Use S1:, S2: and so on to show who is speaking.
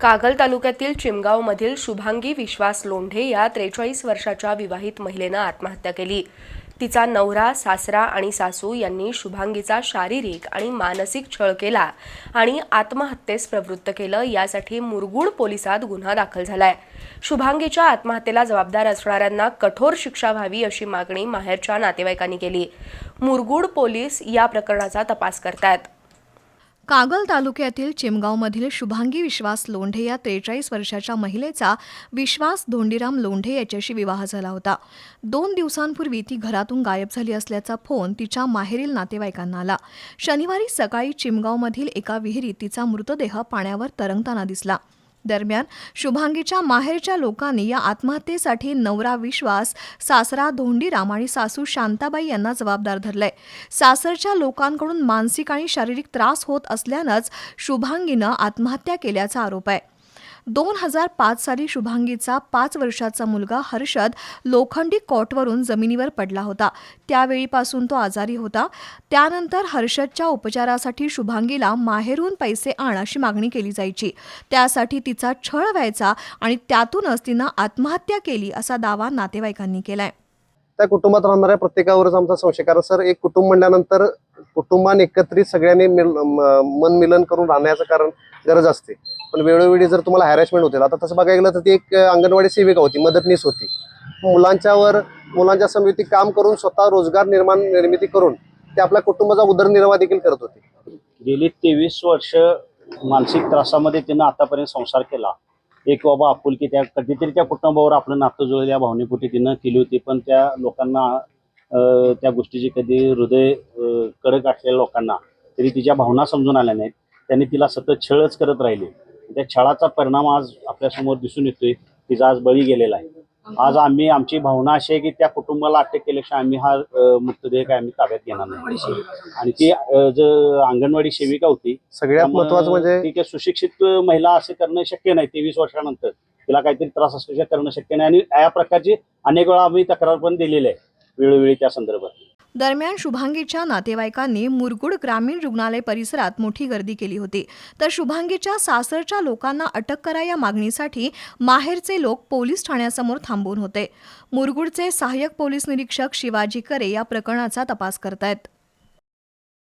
S1: कागल तालुक्यातील चिमगावमधील शुभांगी विश्वास लोंढे या त्रेचाळीस वर्षाच्या विवाहित महिलेनं आत्महत्या केली. तिचा नवरा सासरा आणि सासू यांनी शुभांगीचा शारीरिक आणि मानसिक छळ केला आणि आत्महत्येस प्रवृत्त केलं. यासाठी मुरगुड पोलिसात गुन्हा दाखल झालाय. शुभांगीच्या आत्महत्येला जबाबदार असणाऱ्यांना कठोर शिक्षा व्हावी अशी मागणी माहेरच्या नातेवाईकांनी केली. मुरगुड पोलीस या प्रकरणाचा तपास करतायत.
S2: कागल तालुक्यातील चिमगावमधील शुभांगी विश्वास लोंढे या त्रेचाळीस वर्षाच्या महिलेचा विश्वास धोंडीराम लोंढे याच्याशी विवाह झाला होता. दोन दिवसांपूर्वी ती घरातून गायब झाली असल्याचा फोन तिच्या माहेरील नातेवाईकांना आला. शनिवारी सकाळी चिमगावमधील एका विहिरीत तिचा मृतदेह पाण्यावर तरंगताना दिसला. दरम्यान शुभांगीच्या माहेरच्या लोकांनी या आत्महत्येसाठी नवरा विश्वास सासरा धोंडीराम आणि सासू शांताबाई यांना जबाबदार धरलंय. सासरच्या लोकांकडून मानसिक आणि शारीरिक त्रास होत असल्यानंच शुभांगीनं आत्महत्या केल्याचा आरोप आहे. दोन हजार पाच साली शुभांगीचा पाच वर्षाचा मुलगा हर्षद लोखंडी कॉटवरून जमिनीवर पडला होता. त्यावेळीपासून तो आजारी होता. त्यानंतर हर्षदच्या उपचारासाठी शुभांगीला माहेरून पैसे आण अशी मागणी केली जायची. त्यासाठी तिचा छळ व्हायचा आणि त्यातूनच तिनं आत्महत्या केली असा दावा नातेवाईकांनी केलाय.
S3: त्या कुटुंबात राहणाऱ्या प्रत्येकावरच आमचा संशय कारण सर एक कुटुंब म्हणल्यानंतर कुटुंबाने एकत्रित सगळ्यांनी मन मिलन करून राहण्याचं कारण गरज असते. पण वेळोवेळी जर तुम्हाला हॅरॅसमेंट होते आता तसं बघायला गेलं तर ती एक अंगणवाडी सेविका होती मदतनीस होती. मुलांच्यावर मुलांच्या समिती काम करून स्वतः रोजगार निर्माण निर्मिती करून ते आपल्या कुटुंबाचा उदरनिर्वाह देखील करत होते.
S4: गेली तेवीस वर्ष मानसिक त्रासामध्ये तिनं आतापर्यंत संसार केला. एक बाबा आपुलकी त्या कधीतरी त्या कुटुंबावर आपलं नातं जुळेल या भावनेपोटी तिनं केली होती पण त्या लोकांना त्या गोष्टीची कधी हृदय कडक असलेल्या लोकांना तरी तिच्या भावना समजून आल्या नाहीत. त्यांनी तिला सतत छळच करत राहिले. त्या छळाचा परिणाम आज आपल्यासमोर दिसून येतोय. तिचा आज बळी गेलेला आहे. आज आम्ही आमची भावना अशी आहे की त्या कुटुंबाला अटक केल्याशिवाय आम्ही हा मृतदेह काय आम्ही ताब्यात घेणार नाही. आणि ती अं, ज- अंगणवाडी सेविका होती
S3: सगळ्यात महत्वाचं म्हणजे
S4: ती काही सुशिक्षित महिला असे करणं शक्य नाही. तेवीस वर्षानंतर तिला काहीतरी त्रास असल्याशिवाय करणं शक्य नाही. आणि या प्रकारची अनेक वेळा आम्ही तक्रार पण दिलेली आहे वेळोवेळी त्या संदर्भात.
S2: दरम्यान शुभांगीच्या नातेवाईकांनी मुरगुड ग्रामीण रुग्णालय परिसरात मोठी गर्दी केली होती. तर शुभांगीच्या सासरच्या लोकांना अटक करा या मागणीसाठी माहेरचे लोक पोलीस ठाण्यासमोर थांबून होते. मुरगुडचे सहाय्यक पोलीस निरीक्षक शिवाजी करे या प्रकरणाचा तपास करतायत.